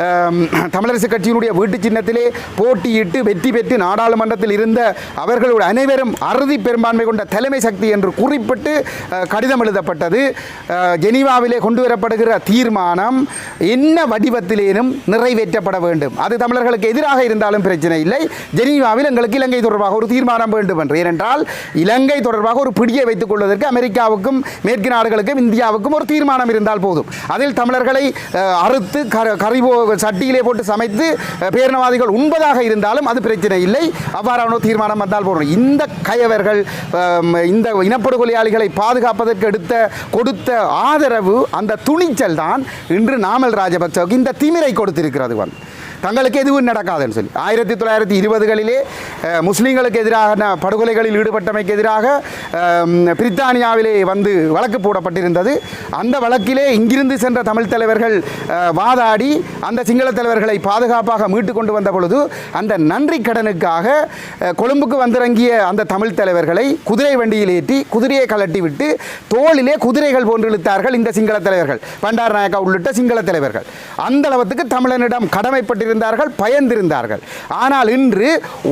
தமிழரசுக் தமிழரசு கட்சியினுடைய வீட்டு சின்னத்திலே போட்டியிட்டு வெற்றி பெற்று நாடாளுமன்றத்தில் இருந்த அவர்களுடைய அனைவரும் அறுதி பெரும்பான்மை கொண்ட தலைமை சக்தி என்று குறிப்பிட்டு கடிதம் எழுதப்பட்டது. ஜெனிவாவிலே ஜெனீவாவிலே கொண்டு வரப்படுகிற தீர்மானம் என்ன வடிவத்திலேனும் நிறைவேற்றப்பட வேண்டும். அது தமிழர்களுக்கு எதிராக இருந்தாலும் பிரச்சனை இல்லை. ஜெனீவாவில் எங்களுக்கு இலங்கை தொடர்பாக ஒரு தீர்மானம் வேண்டும் என்று. ஏனென்றால் இலங்கை தொடர்பாக ஒரு பிடியை வைத்துக் கொள்வதற்கு அமெரிக்காவுக்கும் மேற்கு நாடுகளுக்கும் இந்தியாவுக்கும் ஒரு தீர்மானம் இருந்தால் போதும். அதில் தமிழர்களை அறுத்து கர- கறிவோ சட்டியிலே போட்டு சமைத்து பேரினவாதிகள் உண்பதாக இருந்தாலும் அது பிரச்சனை இல்லை. அவ்வாறான தீர்மானம் வந்தால் போகணும் இந்த கயவர்கள் இந்த இனப்படுகொலையாளிகளை பாதுகாப்பதற்கு எடுத்த கொடுத்த ஆதரவு அந்த துணிச்சல் தான் இன்று நாமல் ராஜபக்சவுக்கு இந்த திமிரை கொடுத்திருக்கிறது வந்து. தங்களுக்கு எதுவும் நடக்காதுன்னு சொல்லி. ஆயிரத்தி தொள்ளாயிரத்தி இருபதுகளிலே முஸ்லீம்களுக்கு எதிரான படுகொலைகளில் ஈடுபட்டமைக்கு எதிராக பிரித்தானியாவிலே வந்து வழக்கு போடப்பட்டிருந்தது. அந்த வழக்கிலே இங்கிருந்து சென்ற தமிழ் தலைவர்கள் வாதாடி அந்த சிங்கள தலைவர்களை பாதுகாப்பாக மீட்டு கொண்டு வந்த பொழுது அந்த நன்றி கடனுக்காக கொழும்புக்கு வந்திறங்கிய அந்த தமிழ் தலைவர்களை குதிரை வண்டியில் ஏற்றி குதிரையை கலட்டி விட்டு தோளிலே குதிரைகள் போன்று இழுத்தார்கள் இந்த சிங்கள தலைவர்கள். பண்டார் நாயக்கா உள்ளிட்ட சிங்கள தலைவர்கள். அந்த அளவுக்கு தமிழனிடம் இருந்தார்கள் பயந்திருந்தார்கள். ஆனால் இன்று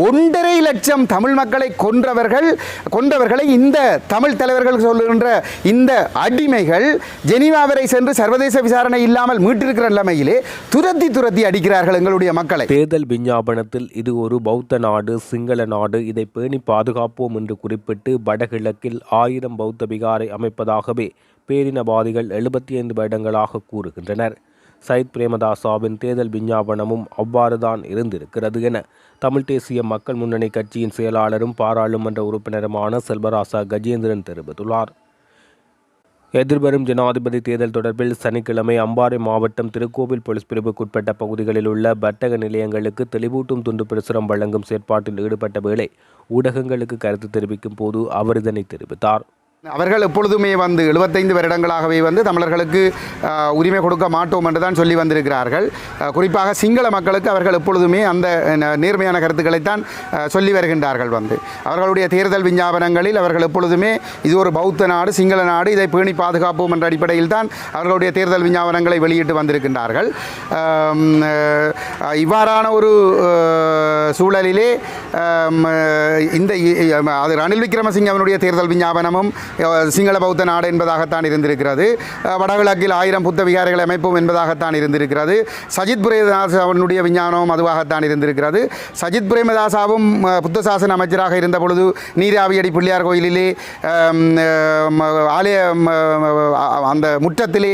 ஒன்றரை லட்சம் தமிழ் மக்களை கொன்றவர்கள் கொன்றவர்களை இந்த தமிழ் தலைவர்கள் சொல்லுகின்ற இந்த அடிமைகள் ஜெனீவா வரை சென்று சர்வதேச விசாரணை இல்லாமல் மீட்டிருக்கிற நிலைமையிலே துரத்தி துரத்தி அடிக்கிறார்கள் எங்களுடைய மக்களை. தேர்தல் விஞ்ஞாபனத்தில் இது ஒரு பௌத்த நாடு சிங்கள நாடு. இதை பேணி பாதுகாப்போம் என்று குறிப்பிட்டு வடகிழக்கில் ஆயிரம் பௌத்த விகாரை அமைப்பதாகவே பேரினவாதிகள் எழுபத்தி ஐந்து வருடங்களாக கூறுகின்றனர். சயித் பிரேமதாசாவின் தேர்தல் விஞ்ஞாபனமும் அவ்வாறுதான் இருந்திருக்கிறது என தமிழ் தேசிய மக்கள் முன்னணி கட்சியின் செயலாளரும் பாராளுமன்ற உறுப்பினருமான செல்வராசா கஜேந்திரன் தெரிவித்துள்ளார். எதிர்வரும் ஜனாதிபதி தேர்தல் தொடர்பில் சனிக்கிழமை அம்பாறை மாவட்டம் திருக்கோவில் போலீஸ் பிரிவுக்குட்பட்ட பகுதிகளில் உள்ள வர்த்தக நிலையங்களுக்கு தெளிவூட்டும் துண்டு பிரசுரம் வழங்கும் செயற்பாட்டில் ஈடுபட்ட வேளை ஊடகங்களுக்கு கருத்து தெரிவிக்கும் போது அவர் இதனை தெரிவித்தார். அவர்கள் எப்பொழுதுமே வந்து எழுபத்தைந்து வருடங்களாகவே வந்து தமிழர்களுக்கு உரிமை கொடுக்க மாட்டோம் என்று தான் சொல்லி வந்திருக்கிறார்கள். குறிப்பாக சிங்கள மக்களுக்கு அவர்கள் எப்பொழுதுமே அந்த நேர்மையான கருத்துக்களைத்தான் சொல்லி வருகின்றார்கள் வந்து. அவர்களுடைய தேர்தல் விஞ்ஞாபனங்களில் அவர்கள் எப்பொழுதுமே இது ஒரு பௌத்த நாடு சிங்கள நாடு இதை பேணி பாதுகாப்போம் என்ற அடிப்படையில் தான் அவர்களுடைய தேர்தல் விஞ்ஞாபனங்களை வெளியிட்டு வந்திருக்கின்றார்கள். இவ்வாறான ஒரு சூழலிலே இந்த அது ரணில் விக்ரமசிங்கவனுடைய தேர்தல் விஞ்ஞாபனமும் சிங்கள பௌத்த நாடு என்பதாகத்தான் இருந்திருக்கிறது. வடகிழக்கில் ஆயிரம் புத்த விகாரைகளை அமைப்போம் என்பதாகத்தான் இருந்திருக்கிறது. சஜித் பிரேமதாஸ் அவனுடைய விஞ்ஞானம் அதுவாகத்தான் இருந்திருக்கிறது. சஜித் பிரேமதாசாவும் புத்த சாசன அமைச்சராக இருந்த பொழுது நீராவியடி பிள்ளையார் கோயிலிலே ஆலய அந்த முற்றத்திலே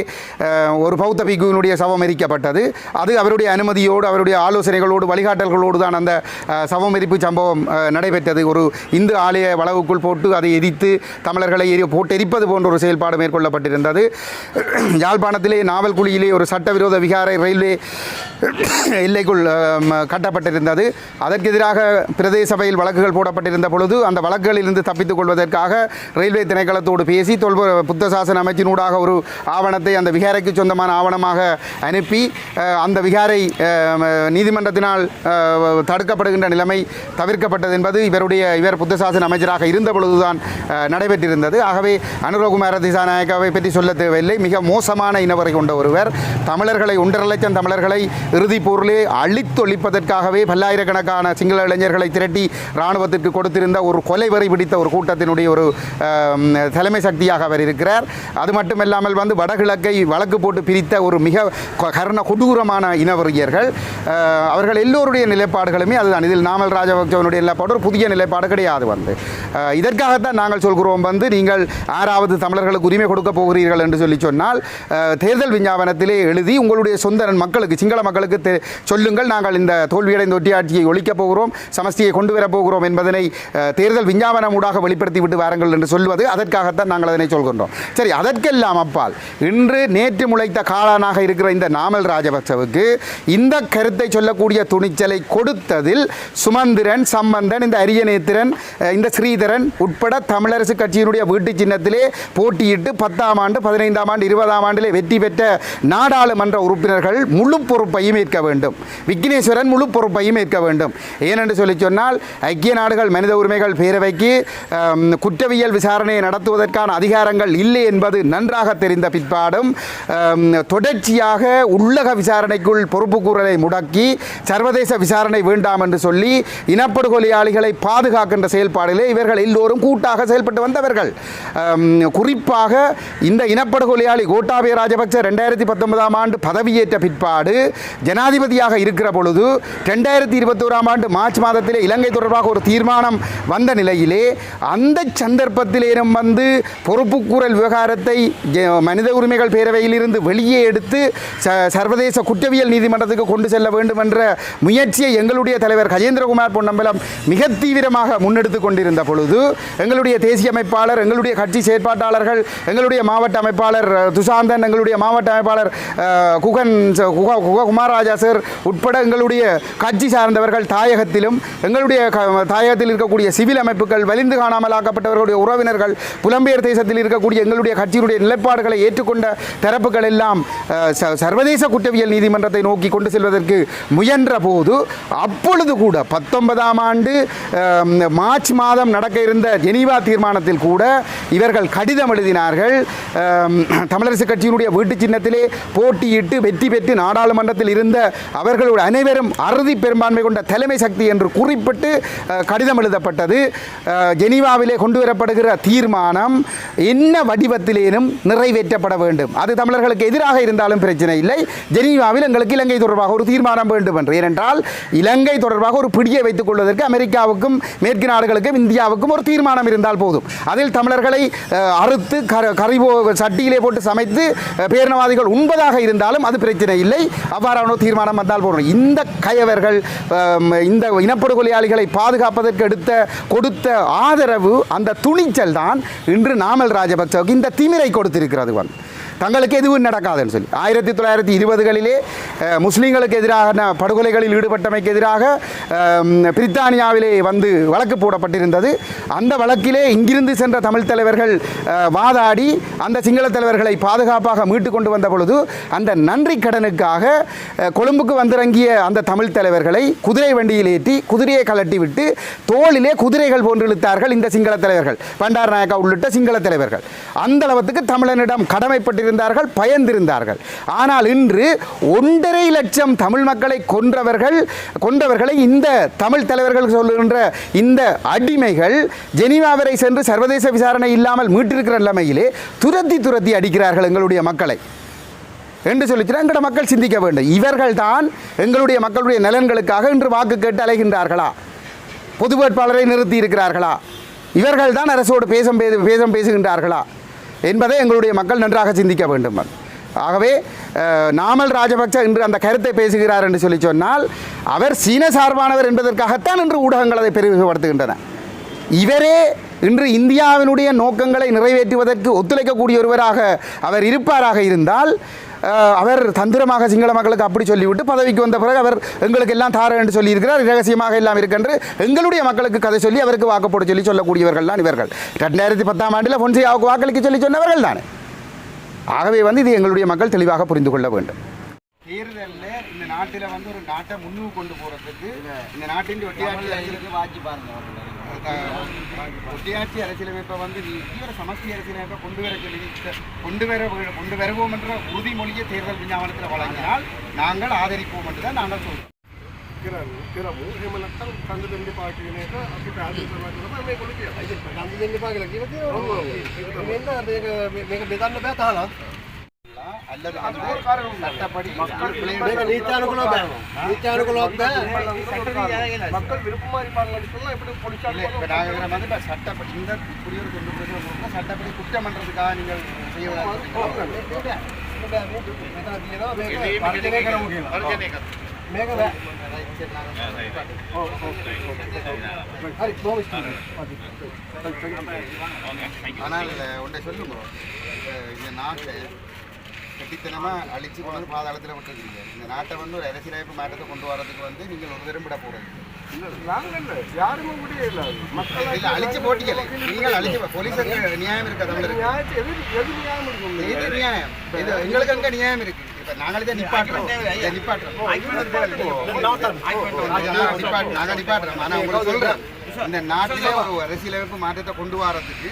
ஒரு பௌத்த பிக்குவினுடைய சவம் எரிக்கப்பட்டது. அது அவருடைய அனுமதியோடு அவருடைய ஆலோசனைகளோடு வழிகாட்டல்களோடு தான் அந்த சவம் எரிப்பு சம்பவம் நடைபெற்றது. ஒரு இந்து ஆலய வளவுக்குள் போட்டு அதை எரித்து தமிழர்களை எரி போட்டெரிப்பது போன்ற ஒரு செயல்பாடு மேற்கொள்ளப்பட்டிருந்தது. யாழ்ப்பாணத்திலே நாவல்குழியிலே ஒரு சட்டவிரோத விகாரை ரயில்வே எல்லைக்குள் கட்டப்பட்டிருந்தது. அதற்கு எதிராக பிரதேச சபையில் வழக்குகள் போடப்பட்டிருந்த பொழுது அந்த வழக்குகளிலிருந்து தப்பித்துக் கொள்வதற்காக ரயில்வே திணைக்களத்தோடு பேசி தொல்ப புத்த சாசன அமைச்சினூடாக ஒரு ஆவணத்தை அந்த விகாரைக்கு சொந்தமான ஆவணமாக அனுப்பி அந்த விகாரை நீதிமன்றத்தினால் தடுக்கப்படுகின்ற நிலைமை தவிர்க்கப்பட்டது என்பது இவருடைய இவர் புத்த சாசன அமைச்சராக இருந்த பொழுதுதான் நடைபெற்றிருந்தது. ஆகவே அனுரகுமார திசாநாயக்காவை பற்றி சொல்ல தேவையில்லை. மிக மோசமான இனவரை கொண்ட ஒருவர். தமிழர்களை ஒன்றரை லட்சம் தமிழர்களை இறுதிப் போரிலே அழித்தொழிப்பதற்காகவே பல்லாயிரக்கணக்கான சிங்கள இளைஞர்களை திரட்டி இராணுவத்திற்கு கொடுத்திருந்த ஒரு கொலை வரை பிடித்த ஒரு கூட்டத்தினுடைய ஒரு தலைமை சக்தியாக அவர் இருக்கிறார். அது மட்டுமல்லாமல் வந்து வடகிழக்கை வழக்கு போட்டு பிரித்த ஒரு மிக கர்ண கொடூரமான இனவரியர்கள் அவர்கள் எல்லோருடைய நிலைப்பாடுகளுமே அதுதான். இதில் நாமல் ராஜபக்சவனுடைய நிலைப்பாடு ஒரு புதிய நிலைப்பாடு கிடையாது வந்து. இதற்காகத்தான் நாங்கள் சொல்கிறோம் வந்து நீங்கள் ஆறாவது தமிழர்களுக்கு உரிமை கொடுக்க போகிறீர்கள் என்று சொல்லி சொன்னால் தேர்தல் விஞ்ஞாபனத்திலே எழுதி உங்களுடைய சொந்த மக்களுக்கு சிங்கள மக்கள் மக்களுக்கு தெ- சொல்லுங்கள். நாங்கள் இந்த தோல்வியடைந்த ஒட்டியாட்சியை ஒழிக்கப் போகிறோம். சமஸ்தியை கொண்டு வரப் போகிறோம் என்பதனை தேர்தல் விஞ்ஞாபனம் ஊடாக வெளிப்படுத்தி விட்டு வாருங்கள் என்று சொல்வது அதற்காகத்தான் நாங்கள் அதனை சொல்கின்றோம். சரி அதற்கெல்லாம் அப்பால் இன்று நேற்று முளைத்த காளானாக இருக்கிற இந்த நாமல் ராஜபக்சவுக்கு இந்த கருத்தை சொல்லக்கூடிய துணிச்சலை கொடுத்ததில் சுமந்திரன் சம்பந்தன் இந்த அரியநேத்திரன் இந்த ஸ்ரீதரன் உட்பட தமிழரசு கட்சியினுடைய வீட்டு சின்னத்திலே போட்டியிட்டு பத்தாம் ஆண்டு பதினைந்தாம் ஆண்டு இருபதாம் ஆண்டிலே வெற்றி பெற்ற நாடாளுமன்ற உறுப்பினர்கள் முழு பொறுப்பையும் ஏற்க வேண்டும். விக்னேஸ்வரன் முழு பொறுப்பையும் ஏற்க வேண்டும். ஏனென்று சொல்லி சொன்னால் ஐக்கிய நாடுகள் மனித உரிமைகள் பேரவைக்கு குற்றவியல் விசாரணையை நடத்துவதற்கான அதிகாரங்கள் இல்லை என்பது நன்றாக தெரிந்த பிற்பாடும் தொடர்ச்சியாக உள்ளக விசாரணைக்குள் பொறுப்புக்கூறலை முடக்கி சர்வதேச விசாரணை வேண்டாம் என்று சொல்லி இனப்படுகொலையாளிகளை பாதுகாக்கின்ற செயல்பாடிலே இவர்கள் எல்லோரும் கூட்டாக செயல்பட்டு வந்தவர்கள். குறிப்பாக இந்த இனப்படுகொலையாளி கோட்டாபய ராஜபக்ச ரெண்டாயிரத்தி பத்தொன்பதாம் ஆண்டு பதவியேற்ற பிற்பாடு ஜனாதிபதியாக இருக்கிற பொழுது ரெண்டாயிரத்தி இருபத்தோராம் ஆண்டு மார்ச் மாதத்திலே இலங்கை தொடர்பாக ஒரு தீர்மானம் வந்த நிலையிலே அந்த சந்தர்ப்பத்திலேனும் வந்து பொறுப்புக்கூறல் விவகாரத்தை மனித உரிமைகள் பேரவையிலிருந்து வெளியே எடுத்து ச- சர்வதேச குற்றவியல் நீதிமன்றத்துக்கு கொண்டு செல்ல வேண்டும் என்ற முயற்சியை எங்களுடைய தலைவர் கஜேந்திரகுமார் பொன்னம்பலம் மிக தீவிரமாக முன்னெடுத்து கொண்டிருந்த பொழுது எங்களுடைய தேசிய அமைப்பாளர் எங்களுடைய கட்சி செயற்பாட்டாளர்கள் எங்களுடைய மாவட்ட அமைப்பாளர் துசாந்தன் எங்களுடைய மாவட்ட அமைப்பாளர் அஹ், குகன் குககுமார் குக சார் உட்பட எங்களுடைய கட்சி சார்ந்தவர்கள் தாயகத்திலும் எங்களுடைய தாயகத்தில் இருக்கக்கூடிய சிவில் அமைப்புகள் வலிந்து காணாமலாக்கப்பட்டவர்களுடைய உறவினர்கள் புலம்பெயர் தேசத்தில் இருக்கக்கூடிய எங்களுடைய கட்சியினுடைய நிலைப்பாடுகளை ஏற்றுக்கொண்ட தரப்புகள் எல்லாம் சர்வதேச குற்றவியல் நீதிமன்றத்தை நோக்கி கொண்டு செல்வதற்கு முயன்ற போது அப்பொழுது கூட பத்தொன்பதாம் ஆண்டு மார்ச் மாதம் நடக்க இருந்த ஜெனீவா தீர்மானத்தில் கூட இவர்கள் கடிதம் எழுதினார்கள். தமிழரசு கட்சியினுடைய வீட்டு சின்னத்திலே போட்டியிட்டு வெற்றி பெற்று நாடாளுமன்றத்தில் இருந்த அவர்களுடைய அனைவரும் அறுதி பெரும்பான்மை கொண்ட தலைமை சக்தி என்று குறிப்பிட்டு கடிதம் எழுதப்பட்டது. ஜெனிவாவிலே ஜெனீவாவிலே கொண்டு வரப்படுகிற தீர்மானம் என்ன வடிவத்திலேனும் நிறைவேற்றப்பட வேண்டும். அது தமிழர்களுக்கு எதிராக இருந்தாலும் பிரச்சனை இல்லை. ஜெனீவாவில் எங்களுக்கு இலங்கை தொடர்பாக ஒரு தீர்மானம் வேண்டும் என்று. ஏனென்றால் இலங்கை தொடர்பாக ஒரு பிடியை வைத்துக் கொள்வதற்கு அமெரிக்காவுக்கும் மேற்கு நாடுகளுக்கும் இந்தியாவுக்கும் ஒரு தீர்மானம் இருந்தால் போதும். அதில் தமிழர்களை அறுத்து கர சட்டியிலே போட்டு சமைத்து பேரினவாதிகள் உண்பதாக இருந்தாலும் அது பிரச்சனை இல்லை. அவ்வாறு ஒரு தீர்மானம் வந்தால் போதும். இந்த கயவர்கள் இந்த இனப்படுகொலையாளிகளை பாதுகாப்பதற்கு எடுத்த கொடுத்த ஆதரவு அந்த துணிச்சல் தான் இன்று நாமல் ராஜபக்சவுக்கு இந்த திமிரை கொடுத்திருக்கிறது வந்து தங்களுக்கு எதுவும் நடக்காதுன்னு சொல்லி. ஆயிரத்தி தொள்ளாயிரத்தி இருபதுகளிலே முஸ்லீம்களுக்கு எதிரான படுகொலைகளில் ஈடுபட்டமைக்கு எதிராக பிரித்தானியாவிலே வந்து வழக்கு போடப்பட்டிருந்தது. அந்த வழக்கிலே இங்கிருந்து சென்ற தமிழ் தலைவர்கள் வாதாடி அந்த சிங்கள தலைவர்களை பாதுகாப்பாக மீட்டு கொண்டு வந்த பொழுது அந்த நன்றி கடனுக்காக கொழும்புக்கு வந்திறங்கிய அந்த தமிழ் தலைவர்களை குதிரை வண்டியில் ஏற்றி குதிரையை கலட்டி விட்டு தோளிலே குதிரைகள் போன்று இழுத்தார்கள் இந்த சிங்கள தலைவர்கள். பண்டார் நாயக்கா உள்ளிட்ட சிங்கள தலைவர்கள். அந்த அளவுக்கு தமிழனிடம் கடமைப்பட்டிருந்தார்கள் பயந்திருந்தார்கள். ஆனால் இன்று ஒன்றரை லட்சம் தமிழ் மக்களை கொன்றவர்கள் கொன்றவர்களை இந்த தமிழ் தலைவர்கள் சொல்லுகின்ற இந்த அடிமைகள் ஜெனீவா வரை சென்று சர்வதேச விசாரணை இல்லாமல் மீட்டிருக்கிற நிலைமையிலே துரத்தி துரத்தி அடிக்கிறார்கள் எங்களுடைய மக்களை. என்று சொல்லிச்சுன்னா எங்களோட மக்கள் சிந்திக்க வேண்டும். இவர்கள் தான் எங்களுடைய மக்களுடைய நலன்களுக்காக இன்று வாக்கு கேட்டு அலைகின்றார்களா? பொது வேட்பாளரை நிறுத்தி இருக்கிறார்களா? இவர்கள் தான் அரசோடு பேசம் பேச பேசம் பேசுகின்றார்களா? என்பதை எங்களுடைய மக்கள் நன்றாக சிந்திக்க வேண்டும். ஆகவே நாமல் ராஜபக்ச இன்று அந்த கருத்தை பேசுகிறார் என்று சொல்லி சொன்னால் அவர் சீன சார்பானவர் என்பதற்காகத்தான் இன்று ஊடகங்கள் அதை பெருமைப்படுத்துகின்றன. இவரே இன்று இந்தியாவினுடைய நோக்கங்களை நிறைவேற்றுவதற்கு ஒத்துழைக்கக்கூடிய ஒருவராக அவர் இருப்பாராக இருந்தால் அவர் தந்திரமாக சிங்கள மக்களுக்கு அப்படி சொல்லிவிட்டு பதவிக்கு வந்த பிறகு அவர் எங்களுக்கு எல்லாம் தார என்று சொல்லியிருக்கிறார். ரகசியமாக எல்லாம் இருக்கென்று எங்களுடைய மக்களுக்கு கதை சொல்லி அவருக்கு வாக்கு போட சொல்லி சொல்லக்கூடியவர்கள் தான் இவர்கள். ரெண்டாயிரத்தி பத்தாம் ஆண்டில் பொன்சியாவுக்கு வாக்களிக்க சொல்லி சொன்னவர்கள் தானே. ஆகவே வந்து இது எங்களுடைய மக்கள் தெளிவாக புரிந்து கொள்ள வேண்டும். தேர்தலில் இந்த நாட்டில் வந்து ஒரு நாட்டை முன்னுக்கு கொண்டு போகிறதுக்கு இந்த நாட்டின் ஒட்டியாட்சி வாட்சி பாருங்க ஒட்டியாட்சி அரசியலமைப்பை வந்து தீவிர சமஷ்டி அரசியலமைப்பை கொண்டு வர சொல்லி கொண்டு வர கொண்டு வருவோம் என்ற உறுதிமொழியை தேர்தல் விஞ்ஞாபனத்தில் வழங்கினால் நாங்கள் ஆதரிப்போம் என்று தான் நாங்கள் சொல்கிறோம் කරන්න කරමු එහෙම නැත්නම් කන්ද දෙන්න එපා කියන එක අපි පැහැදිලි කරලා කරලා මේ කොළේ කියනවා. ඒක කන්ද දෙන්න එපා කියලා කිව්වද? ඔව් ඔව්. ඒක මේක මේක බෙදන්න බෑ තාලා. அல்லது சட்டப்படி மக்கள் விருப்பமா இருப்பாங்க சட்டப்படி இந்த குடியுரிமை கொண்டு போய் சட்டப்படி குற்றம் பண்றதுக்காக நீங்கள் செய்ய சொல்லுங்க இந்த நாட்டில் கட்டித்தனமாக அழிச்சு கொண்டு வந்து பாதாளத்தில் விட்டுருக்கீங்க இந்த நாட்டை வந்து ஒரு அரசியலமைப்பு மாற்றத்தை கொண்டு வரதுக்கு வந்து நீங்கள் ஒரு விரும்பிட போகிறது நாங்கள் அழிச்சு போட்டீங்களே நீங்கள் அழிச்சு போலீஸுக்கு நியாயம் இருக்கா எது நியாயம் இருக்கும் இது நியாயம் இது எங்களுக்கு அங்க நியாயம் இருக்கு இப்ப நாங்களே தான் நிப்பாட்டுறோம் இதை நிப்பாட்டுறோம் நாங்க நிப்பாட்டு- நாங்க நிப்பாட்டுறோம் ஆனா உங்களுக்கு சொல்றேன் இந்த நாட்டிலே ஒரு அரசியலமைப்பு மாற்றத்தை கொண்டு வரதுக்கு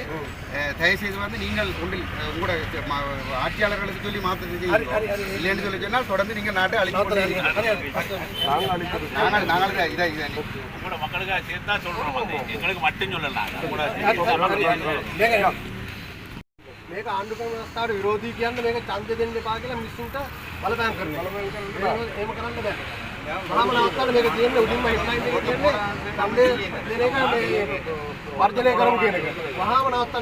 அஹ், தயவு செய்து வந்து நீங்கள் கொண்டு உங்களோட ம- ஆட்சியாளர்களுக்கு சொல்லி மாற்றத்தை செய்யுங்க இல்லைன்னு சொல்லி சொன்னால் தொடர்ந்து நீங்கள் நாட்டை அழிச்சு கொண்டே இருக்கீங்க. நாங்கள் அழிக்கிறது நாங்கள் நாங்கள் தான் இதை இதை உங்களோட மக்களுக்காக சேர்த்து தான் சொல்றோம் வந்து எங்களுக்கு மட்டும் சொல்லலாம் உங்களோட මේක ආණ්ඩුක්‍රම ව්‍යවස්ථාවට විරෝධී කියන්නේ මේක ඡන්ද දෙන්න එපා කියලා මිනිස්සුන්ට බලපෑම් කරනවා. එහෙම කරන්න බෑ. आम्हाला आता लगेच येईल उद्या माहिती वर्जने करून गेले वहा म्हणा आता